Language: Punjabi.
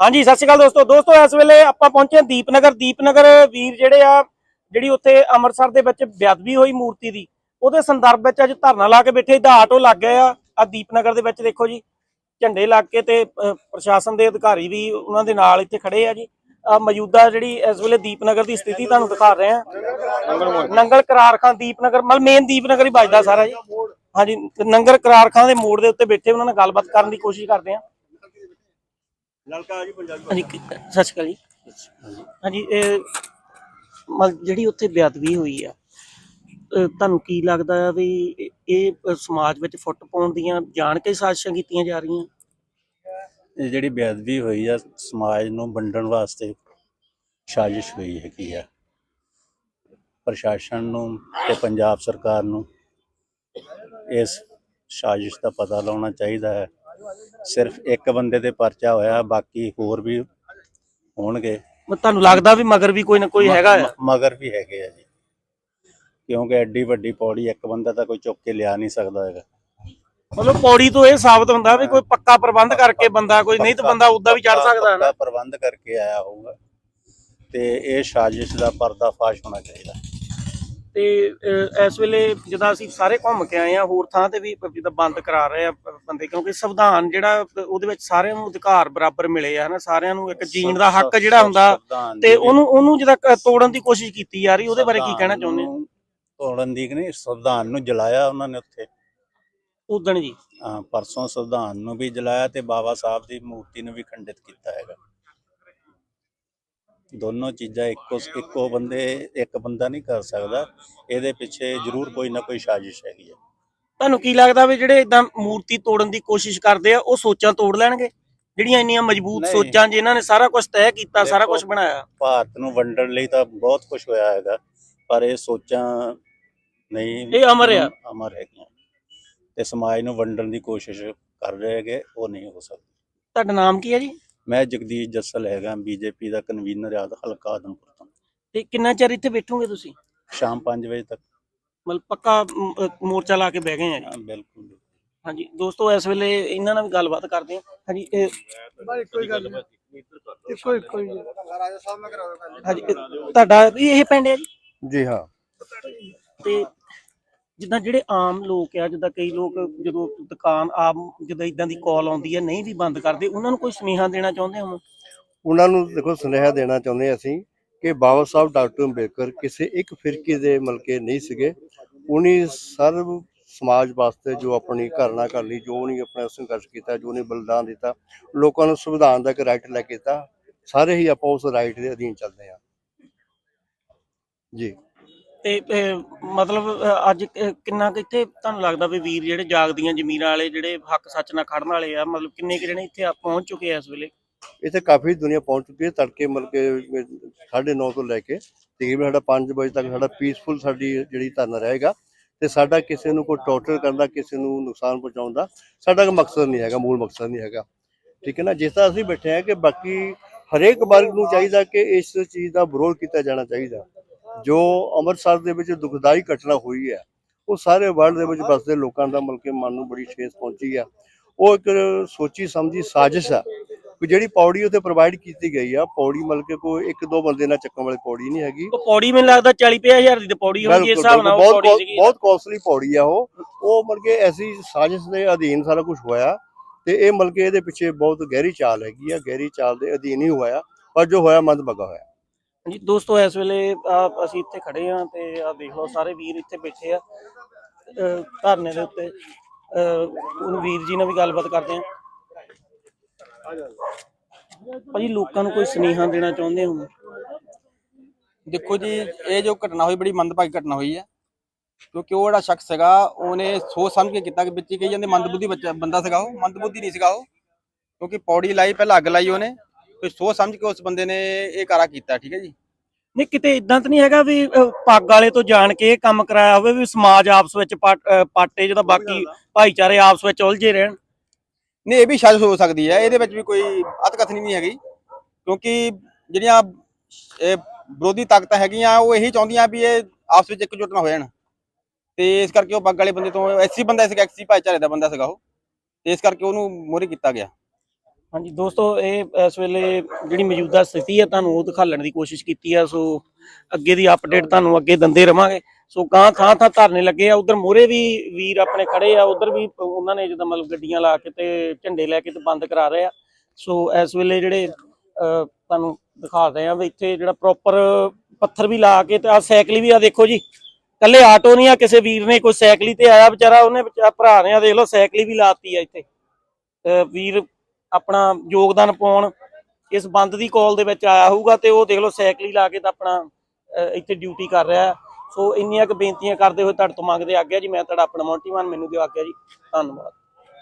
ਹਾਂਜੀ, ਸਤਿ ਸ਼੍ਰੀ ਅਕਾਲ ਦੋਸਤੋ। ਦੋਸਤੋ, ਇਸ ਵੇਲੇ ਆਪਾਂ ਪਹੁੰਚੇ ਹਾਂ ਦੀਪਨਗਰ। ਦੀਪਨਗਰ ਵੀਰ ਜਿਹੜੇ ਆ, ਜਿਹੜੀ ਉੱਥੇ ਅੰਮ੍ਰਿਤਸਰ ਦੇ ਵਿੱਚ ਬੇਅਦਬੀ ਹੋਈ ਮੂਰਤੀ ਦੀ, ਉਹਦੇ ਸੰਦਰਭ ਵਿੱਚ ਅੱਜ ਧਰਨਾ ਲਾ ਕੇ ਬੈਠੇ ਇਦਾਂ ਆਟੋ ਲੱਗ ਗਏ ਆ ਆ ਦੀਪਨਗਰ ਦੇ ਵਿੱਚ ਦੇਖੋ ਜੀ, ਝੰਡੇ ਲੱਗ ਕੇ ਤੇ ਪ੍ਰਸ਼ਾਸਨ ਦੇ ਅਧਿਕਾਰੀ ਵੀ ਉਹਨਾਂ ਦੇ ਨਾਲ ਇੱਥੇ ਖੜੇ ਆ ਜੀ। ਆ ਮੌਜੂਦਾ ਜਿਹੜੀ ਇਸ ਵੇਲੇ ਦੀਪਨਗਰ ਦੀ ਸਥਿਤੀ ਤੁਹਾਨੂੰ ਦਿਖਾ ਰਹੇ ਆ। ਨੰਗਲ ਕਰਾਰ ਖਾਂ ਦੀਪਨਗਰ, ਮਤਲਬ ਮੇਨ ਦੀਪਨਗਰ ਹੀ ਵੱਜਦਾ ਸਾਰਾ ਜੀ। ਹਾਂਜੀ, ਤੇ ਨੰਗਲ ਕਰਾਰਖਾਨ ਦੇ ਮੋੜ ਦੇ ਉੱਤੇ ਬੈਠੇ, ਉਹਨਾਂ ਨਾਲ ਗੱਲਬਾਤ ਕਰਨ ਦੀ ਕੋਸ਼ਿਸ਼ ਕਰਦੇ ਆ। ਲਲਕਾ ਜੀ ਪੰਜਾਬੀ ਹਾਂਜੀ ਕ- ਸਤਿ ਸ਼੍ਰੀ ਅਕਾਲ ਜੀ। ਹਾਂਜੀ ਇਹ ਮਤਲਬ ਜਿਹੜੀ ਉੱਥੇ ਬੇਅਦਬੀ ਹੋਈ ਆ ਅਹ ਤੁਹਾਨੂੰ ਕੀ ਲੱਗਦਾ ਆ ਵੀ ਇਹ- ਇਹ ਅਹ ਸਮਾਜ ਵਿੱਚ ਫੁੱਟ ਪਾਉਣ ਦੀਆਂ ਜਾਣ ਕੇ ਸਾਜ਼ਿਸ਼ਾਂ ਕੀਤੀਆਂ ਜਾ ਰਹੀਆਂ? ਇਹ ਜਿਹੜੀ ਬੇਅਦਬੀ ਹੋਈ ਆ ਸਮਾਜ ਨੂੰ ਵੰਡਣ ਵਾਸਤੇ ਸਾਜ਼ਿਸ਼ ਹੋਈ ਹੈਗੀ ਆ। ਪ੍ਰਸ਼ਾਸਨ ਨੂੰ ਤੇ ਪੰਜਾਬ ਸਰਕਾਰ ਨੂੰ ਇਸ ਸਾਜ਼ਿਸ਼ ਦਾ ਪਤਾ ਲਾਉਣਾ ਚਾਹੀਦਾ ਹੈ। ਸਿਰਫ ਇੱਕ ਬੰਦੇ ਤੇ ਪਰਚਾ ਹੋਇਆ ਬਾਕੀ ਹੋਰ ਵੀ ਹੋਣਗੇ। ਮੈਂ ਤੁਹਾਨੂੰ ਲੱਗਦਾ ਵੀ ਮਗਰ ਵੀ ਕੋਈ ਨਾ ਕੋਈ ਹੈਗਾ ਆ? ਮਗਰ ਵੀ ਹੈਗੇ ਆ ਜੀ। ਕਿਉਂਕਿ ਐਡੀ ਵੱਡੀ ਪੌੜੀ ਇੱਕ ਬੰਦਾ ਤਾਂ ਕੋਈ ਚੁੱਕ ਕੇ ਲਿਆ ਨਹੀਂ ਸਕਦਾ ਹੈਗਾ। ਮਤਲਬ ਪੌੜੀ ਤੋਂ ਇਹ ਸਾਬਤ ਹੁੰਦਾ ਵੀ ਕੋਈ ਪੱਕਾ ਪ੍ਰਬੰਧ ਕਰਕੇ ਬੰਦਾ ਕੋਈ ਨਹੀਂ ਤਾਂ ਬੰਦਾ ਉਦਾਂ ਵੀ ਚੜ ਸਕਦਾ ਹੈ ਨਾ। ਪੱਕਾ ਪ੍ਰਬੰਧ ਕਰਕੇ ਆਇਆ ਹੋਊਗਾ। ਤੇ ਇਹ ਸਾਜ਼ਿਸ਼ ਦਾ ਪਰਦਾਫਾਸ਼ ਹੋਣਾ ਚਾਹੀਦਾ। ਤੇ ਇਸ ਵੇਲੇ ਜਦੋਂ ਅਸੀਂ ਸਾਰੇ ਘੁੰਮ ਕੇ ਆਏ ਆ ਹੋਰ ਥਾਂ ਤੇ ਵੀ ਜਿੱਦਾਂ ਬੰਦ ਕਰਾ ਰਹੇ ਆ ਬੰਦੇ ਕਿਉਂਕਿ ਸੰਵਿਧਾਨ ਜਿਹੜਾ ਉਹਦੇ ਵਿੱਚ ਸਾਰਿਆਂ ਨੂੰ ਅਧਿਕਾਰ ਬਰਾਬਰ ਮਿਲੇ ਆ ਹਨਾ ਸਾਰਿਆਂ ਨੂੰ ਇੱਕ ਜੀਣ ਦਾ ਹੱਕ ਜਿਹੜਾ ਹੁੰਦਾ ਤੇ ਉਹਨੂੰ ਉਹਨੂੰ ਜਿਹਦਾ ਕ- ਤੋੜਨ ਦੀ ਕੋਸ਼ਿਸ਼ ਕੀਤੀ ਜਾ ਰਹੀ ਉਹਦੇ ਬਾਰੇ ਕੀ ਕਹਿਣਾ ਚਾਹੁੰਦੇ ਹੋ? ਤੋੜਨ ਦੀ ਨਹੀਂ ਸੰਵਿਧਾਨ ਨੂੰ ਜਲਾਇਆ ਉਹਨਾਂ ਨੇ ਉੱਥੇ। ਉਦਣ ਜੀ। ਹਾਂ, ਪਰਸੋਂ ਸੰਵਿਧਾਨ ਨੂੰ ਵੀ ਜਲਾਇਆ ਤੇ ਬਾਬਾ ਸਾਹਿਬ ਦੀ ਮੂਰਤੀ ਨੂੰ ਵੀ ਖੰਡਿਤ ਕੀਤਾ ਹੈਗਾ। ਦੋਨੋਂ ਚੀਜ਼ਾਂ ਇੱਕੋ ਇੱਕੋ ਬੰਦੇ ਇੱਕ ਬੰਦਾ ਨਹੀਂ ਕਰ ਸਕਦਾ। ਇਹਦੇ ਪਿੱਛੇ ਜ਼ਰੂਰ ਕੋਈ ਨਾ ਕੋਈ ਸਾਜ਼ਿਸ਼ ਹੈਗੀ ਹੈ ਤੁਹਾਨੂੰ ਕੀ ਲੱਗਦਾ ਵੀ ਜਿਹੜੇ ਇਦਾਂ ਮੂਰਤੀ ਤੋੜਨ ਦੀ ਕੋਸ਼ਿਸ਼ ਕਰਦੇ ਆ ਉਹ ਸੋਚਾਂ ਤੋੜ ਲੈਣਗੇ? ਜਿਹੜੀਆਂ ਇੰਨੀਆਂ ਮਜ਼ਬੂਤ। ਸੋਚਾਂ ਜਿਨ੍ਹਾਂ ਨੇ ਸਾਰਾ ਕੁਝ ਤੈਅ ਕੀਤਾ ਸਾਰਾ ਕੁਝ ਬਣਾਇਆ। ਭਾਰਤ ਨੂੰ ਵੰਡਣ ਲਈ ਤਾਂ ਬਹੁਤ ਕੁਝ ਹੋਇਆ ਹੈਗਾ ਪਰ ਇਹ ਸੋਚਾਂ ਨਹੀਂ ਇਹ ਅਮਰ ਆ। ਅਮਰ ਹੈਗੀਆਂ। ਤੇ ਸਮਾਜ ਨੂੰ ਵੰਡਣ ਦੀ ਕੋਸ਼ਿਸ਼ ਕਰ ਰਹੇ ਹੈਗੇ ਉਹ ਨਹੀਂ ਹੋ ਸਕਦੀ। ਤੁਹਾਡਾ ਨਾਮ ਕੀ ਹੈ ਜੀ? ਮੈਂ ਜਗਦੀਸ਼ ਜੱਸਲ ਹੈਗਾ ਬੀਜੇਪੀ ਦਾ ਕਨਵੀਨਰ ਆ ਹਲਕਾ ਆਦਮਪੁਰ ਤੋਂ। ਤੇ ਕਿੰਨਾ ਚਿਰ ਇੱਥੇ ਬੈਠੋਗੇ ਤੁਸੀਂ? ਸ਼ਾਮ 5 ਵਜੇ ਤੱਕ। ਮਤਲਬ ਪੱਕਾ ਅ, ਮੋਰਚਾ ਲਾ ਕੇ ਬਹਿ ਗਏ ਆ ਜੀ? ਹਾਂ, ਬਿਲਕੁਲ। ਹਾਂਜੀ ਦੋਸਤੋ ਇਸ ਵੇਲੇ ਇਹਨਾਂ ਨਾਲ ਵੀ ਗੱਲਬਾਤ ਕਰਦੇ ਹਾਂ। ਹਾਂਜੀ ਇਹ ਕੋਈ ਗੱਲ ਨਹੀਂ ਇੱਕੋ ਇੱਕੋ ਹੀ ਹੈ। ਹਾਂਜੀ ਇਹ ਤੁਹਾਡਾ ਵੀ ਇਹ ਪਿੰਡ ਹੈ ਜੀ? ਜੀ ਹਾਂ। ਤੇ ਜਿੱਦਾਂ ਜਿਹੜੇ ਆਮ ਲੋਕ ਆ, ਜਿੱਦਾਂ ਕਈ ਲੋਕ ਜਦੋਂ ਦੁਕਾਨ ਆਪ ਜਦੋਂ ਇਦਾਂ ਦੀ ਕਾਲ ਆਉਂਦੀ ਹੈ ਨਹੀਂ ਵੀ ਬੰਦ ਕਰਦੇ, ਉਹਨਾਂ ਨੂੰ ਕੋਈ ਸੁਨੇਹਾ ਦੇਣਾ ਚਾਹੁੰਦੇ ਹੋ? ਉਹਨਾਂ ਨੂੰ ਦੇਖੋ, ਸੁਨੇਹਾ ਦੇਣਾ ਚਾਹੁੰਦੇ ਅਸੀਂ ਕਿ ਬਾਬਾ ਸਾਹਿਬ, ਡਾਕਟਰ ਅੰਬੇਦਕਰ ਕਿਸੇ ਇੱਕ ਫਿਰਕੇ ਦੇ ਮਲਕੇ ਨਹੀਂ ਸੀਗੇ। ਉਹਨੇ ਸਰਵ ਸਮਾਜ ਵਾਸਤੇ ਜੋ ਆਪਣੀ ਘਰਨਾ ਕਰ ਲਈ, ਜੋ ਉਹਨੇ ਆਪਣਾ ਸੰਘਰਸ਼ ਕੀਤਾ, ਜੋ ਉਹਨੇ ਬਲਿਦਾਨ ਦਿੱਤਾ, ਲੋਕਾਂ ਨੂੰ ਸੰਵਿਧਾਨ ਦਾ ਇੱਕ ਰਾਈਟ ਲੈ ਕੇ ਦਿੱਤਾ। ਸਾਰੇ ਹੀ ਆਪਾਂ ਉਸ ਰਾਈਟ ਦੇ ਅਧੀਨ ਚੱਲਦੇ ਹਾਂ। ਜੀ। ਤੇ ਮਤਲਬ ਅੱਜ ਕਿੰਨਾ ਕੁ ਇੱਥੇ ਤੁਹਾਨੂੰ ਲੱਗਦਾ ਵੀ ਵੀਰ ਜਿਹੜੇ ਜਾਗਦੀਆਂ ਜ਼ਮੀਰਾਂ ਵਾਲੇ, ਜਿਹੜੇ ਹੱਕ ਸੱਚ ਨਾਲ ਖੜਨ ਵਾਲੇ ਆ, ਮਤਲਬ ਕਿੰਨੇ ਕੁ ਜਿਹੜੇ ਇੱਥੇ ਆ ਪਹੁੰਚ ਚੁੱਕੇ ਆ ਇਸ ਵੇਲੇ? ਇੱਥੇ ਕਾਫੀ ਦੁਨੀਆ ਪਹੁੰਚ ਚੁੱਕੀ ਹੈ, ਤੜਕੇ ਮਤਲਬ ਕਿ 9:30 ਤੋਂ ਲੈ ਕੇ ਤਕਰੀਬਨ ਸਾਡਾ 5 ਵਜੇ ਤੱਕ ਸਾਡਾ ਪੀਸਫੁਲ ਸਾਡੀ ਜਿਹੜੀ ਧਰਨਾ ਰਹੇਗਾ ਤੇ ਸਾਡਾ ਕਿਸੇ ਨੂੰ ਕੋਈ ਟੌਰਚਰ ਕਰਨ ਦਾ, ਕਿਸੇ ਨੂੰ ਨੁਕਸਾਨ ਪਹੁੰਚਾਉਣ ਦਾ ਸਾਡਾ ਕੋਈ ਮਕਸਦ ਨਹੀਂ ਹੈਗਾ, ਮੂਲ ਮਕਸਦ ਨਹੀਂ ਹੈਗਾ। ਠੀਕ ਹੈ ਨਾ, ਜਿਸ ਤਰ੍ਹਾਂ ਅਸੀਂ ਬੈਠੇ ਆ ਕਿ ਬਾਕੀ ਹਰੇਕ ਵਰਗ ਨੂੰ ਚਾਹੀਦਾ ਕਿ ਇਸ ਚੀਜ਼ ਦਾ ਵਿਰੋਧ ਕੀਤਾ ਜਾਣਾ ਚਾਹੀਦਾ। ਜੋ ਅੰਮ੍ਰਿਤਸਰ ਦੇ ਵਿੱਚ ਦੁਖਦਾਈ ਘਟਨਾ ਹੋਈ ਹੈ ਉਹ ਸਾਰੇ ਵਰਲਡ ਦੇ ਵਿੱਚ ਵੱਸਦੇ ਲੋਕਾਂ ਦਾ ਮਤਲਬ ਕਿ ਮਨ ਨੂੰ ਬੜੀ ਠੇਸ ਪਹੁੰਚੀ ਆ। ਉਹ ਇੱਕ ਸੋਚੀ ਸਮਝੀ ਸਾਜ਼ਿਸ਼ ਆ ਕਿ ਜਿਹੜੀ ਪੌੜੀ ਉੱਤੇ ਪ੍ਰੋਵਾਈਡ ਕੀਤੀ ਗਈ ਆ ਪੌੜੀ ਮਤਲਬ ਕਿ ਕੋਈ ਇੱਕ ਦੋ ਬੰਦੇ ਨਾਲ ਚੱਕਣ ਵਾਲੀ ਪੌੜੀ ਨਹੀਂ ਹੈਗੀ। ਉਹ ਪੌੜੀ ਮੈਨੂੰ ਲੱਗਦਾ 40 ਹਜ਼ਾਰ ਦੀ ਤੇ ਪੌੜੀ ਹੋਣੀ ਜਿਸ ਹਿਸਾਬ ਨਾਲ ਬਹੁਤ ਬਹੁਤ ਕਾਸਟਲੀ ਪੌੜੀ ਆ ਉਹ। ਉਹ ਮਤਲਬ ਕਿ ਐਸੀ ਸਾਜ਼ਿਸ਼ ਦੇ ਅਧੀਨ ਸਾਰਾ ਕੁਝ ਹੋਇਆ ਤੇ ਇਹ ਮਤਲਬ ਕਿ ਇਹਦੇ ਪਿੱਛੇ ਬਹੁਤ ਗਹਿਰੀ ਚਾਲ ਹੈਗੀ ਆ। ਗਹਿਰੀ ਚਾਲ ਦੇ ਅਧੀਨ ਹੀ ਹੋਇਆ ਪਰ ਜੋ ਹੋਇਆ ਮੰਦਭਾਗਾ ਹੋਇਆ। ਜੀ ਦੋਸਤੋ, ਇਸ ਵੇਲੇ ਆ ਅਸੀਂ ਇੱਥੇ ਖੜੇ ਆ ਤੇ ਆ ਦੇਖ ਲਓ, ਸਾਰੇ ਵੀਰ ਇੱਥੇ ਬੈਠੇ ਆ, ਅਹ ਧਰਨੇ ਦੇ ਉੱਤੇ। ਅਹ ਹੁਣ ਵੀਰ ਜੀ ਨਾਲ ਵੀ ਗੱਲਬਾਤ ਕਰਦੇ ਆ ਭਾਜੀ, ਲੋਕਾਂ ਨੂੰ ਕੋਈ ਸੁਨੇਹਾ ਦੇਣਾ ਚਾਹੁੰਦੇ ਹੋ? ਦੇਖੋ ਜੀ, ਇਹ ਜੋ ਘਟਨਾ ਹੋਈ, ਬੜੀ ਮੰਦਭਾਗੀ ਘਟਨਾ ਹੋਈ ਹੈ। ਕਿਉਂਕਿ ਉਹ ਜਿਹੜਾ ਸ਼ਖਸ ਹੈਗਾ, ਉਹਨੇ ਸੋਚ ਸਮਝ ਕੇ ਕੀਤਾ ਕਿ ਵਿੱਚ ਕਹੀ ਜਾਂਦੇ, ਮੰਦਬੁੱਧੀ ਬੱਚਾ, ਬੰਦਾ ਸੀਗਾ ਉਹ, ਮੰਦਬੁੱਧੀ ਨਹੀਂ ਸੀਗਾ ਉਹ। ਕਿਉਂਕਿ ਪੌੜੀ ਲਾਈ, ਪਹਿਲਾਂ ਅੱਗ ਲਾਈ ਉਹਨੇ। ਫਿਰ ਸੋਚ ਸਮਝ ਕੇ ਉਸ ਬੰਦੇ ਨੇ ਇਹ ਕਾਰਾ ਕੀਤਾ ਠੀਕ ਹੈ ਜੀ? ਨਹੀਂ ਕਿਤੇ ਇਦਾਂ ਤਾਂ ਨਹੀਂ ਹੈਗਾ ਵੀ ਅਹ, ਪੱਗ ਵਾਲੇ ਤੋਂ ਜਾਣ ਕੇ ਇਹ ਕੰਮ ਕਰਾਇਆ ਹੋਵੇ ਵੀ ਸਮਾਜ ਆਪਸ ਵਿੱਚ ਪਾਟ- ਅਹ, ਪਾਟੇ ਜਿਹਦਾ ਬਾਕੀ ਭਾਈਚਾਰੇ ਆਪਸ ਵਿੱਚ ਉਲਝੇ ਰਹਿਣ। ਨਹੀਂ ਇਹ ਵੀ ਸ਼ਾਇਦ ਹੋ ਸਕਦੀ ਹੈ ਇਹਦੇ ਵਿੱਚ ਵੀ ਕੋਈ ਅਤਕਥਨੀ ਨਹੀਂ ਹੈਗੀ। ਕਿਉਂਕਿ ਜਿਹੜੀਆਂ ਇਹ ਵਿਰੋਧੀ ਤਾਕਤਾਂ ਹੈਗੀਆਂ ਉਹ ਇਹੀ ਚਾਹੁੰਦੀਆਂ ਵੀ ਇਹ ਆਪਸ ਵਿੱਚ ਇਕਜੁੱਟ ਨਾ ਹੋ ਜਾਣ। ਤੇ ਇਸ ਕਰਕੇ ਉਹ ਪੱਗ ਵਾਲੇ ਬੰਦੇ ਤੋਂ ਐਸੀ ਬੰਦਾ ਸੀਗਾ ਐਸੀ ਭਾਈਚਾਰੇ ਦਾ ਬੰਦਾ ਸੀਗਾ ਉਹ। ਤੇ ਇਸ ਕਰਕੇ ਉਹਨੂੰ ਮੋਹਰੇ ਕੀਤਾ ਗਿਆ। ਹਾਂਜੀ ਦੋਸਤੋ ਇਹ ਇਸ ਵੇਲੇ ਜਿਹੜੀ ਮੌਜੂਦਾ ਸਥਿਤੀ ਹੈ ਤੁਹਾਨੂੰ ਉਹ ਦਿਖਾਲਣ ਦੀ ਕੋਸ਼ਿਸ਼ ਕੀਤੀ ਆ ਸੋ ਅੱਗੇ ਦੀ ਅਪਡੇਟ ਤੁਹਾਨੂੰ ਅੱਗੇ ਦਿੰਦੇ ਰਵਾਂਗੇ। ਸੋ ਕਾਂ ਥਾਂ ਥਾਂ ਧਰਨੇ ਲੱਗੇ ਆ ਉਧਰ ਮੋਰੇ ਵੀ ਵੀਰ ਆਪਣੇ ਖੜੇ ਆ ਉਧਰ ਵੀ ਉਹਨਾਂ ਨੇ ਜਿੱਦਾਂ ਮਤਲਬ ਗੱਡੀਆਂ ਲਾ ਕੇ ਤੇ ਝੰਡੇ ਲੈ ਕੇ ਤੇ ਬੰਦ ਕਰਾ ਰਹੇ ਆ। ਸੋ ਇਸ ਵੇਲੇ ਜਿਹੜੇ ਅਹ, ਤੁਹਾਨੂੰ ਦਿਖਾ ਰਹੇ ਆ ਵੀ ਇੱਥੇ ਜਿਹੜਾ ਪ੍ਰੋਪਰ ਪੱਥਰ ਵੀ ਲਾ ਕੇ ਤੇ ਆ ਸਾਈਕਲ ਵੀ ਆ ਦੇਖੋ ਜੀ। ਕੱਲੇ ਆਟੋ ਨਹੀਂ ਆ ਕਿਸੇ ਵੀਰ ਨੇ ਕੋਈ ਸਾਈਕਲੀ ਤੇ ਆਇਆ ਵਿਚਾਰਾ ਉਹਨੇ ਭਰਾ ਨੇ ਆ ਦੇਖ ਲਓ ਸਾਈਕਲ ਵੀ ਲਾਤੀ ਆ ਇੱਥੇ। ਵੀਰ ਆਪਣਾ ਯੋਗਦਾਨ ਪਾਉਣ ਇਸ ਬੰਦ ਦੀ ਕਾਲ ਦੇ ਵਿੱਚ ਆਇਆ ਹੋਊਗਾ ਤੇ ਉਹ ਦੇਖ ਲਓ ਸਾਈਕਲ ਹੀ ਲਾ ਕੇ ਤਾਂ ਆਪਣਾ ਇੱਥੇ ਡਿਊਟੀ ਕਰ ਰਿਹਾ ਸੋ ਇੰਨੀਆਂ ਕੁ ਬੇਨਤੀਆਂ ਕਰਦੇ ਹੋਏ ਤੁਹਾਡੇ ਤੋਂ ਮੰਗਦੇ ਆਗਿਆ ਜੀ, ਮੈਂ ਤੁਹਾਡਾ ਆਪਣਾ ਮੌਂਟੀਮਾਨ ਮੈਨੂੰ ਦਿਓ ਆਗਿਆ ਜੀ। ਧੰਨਵਾਦ।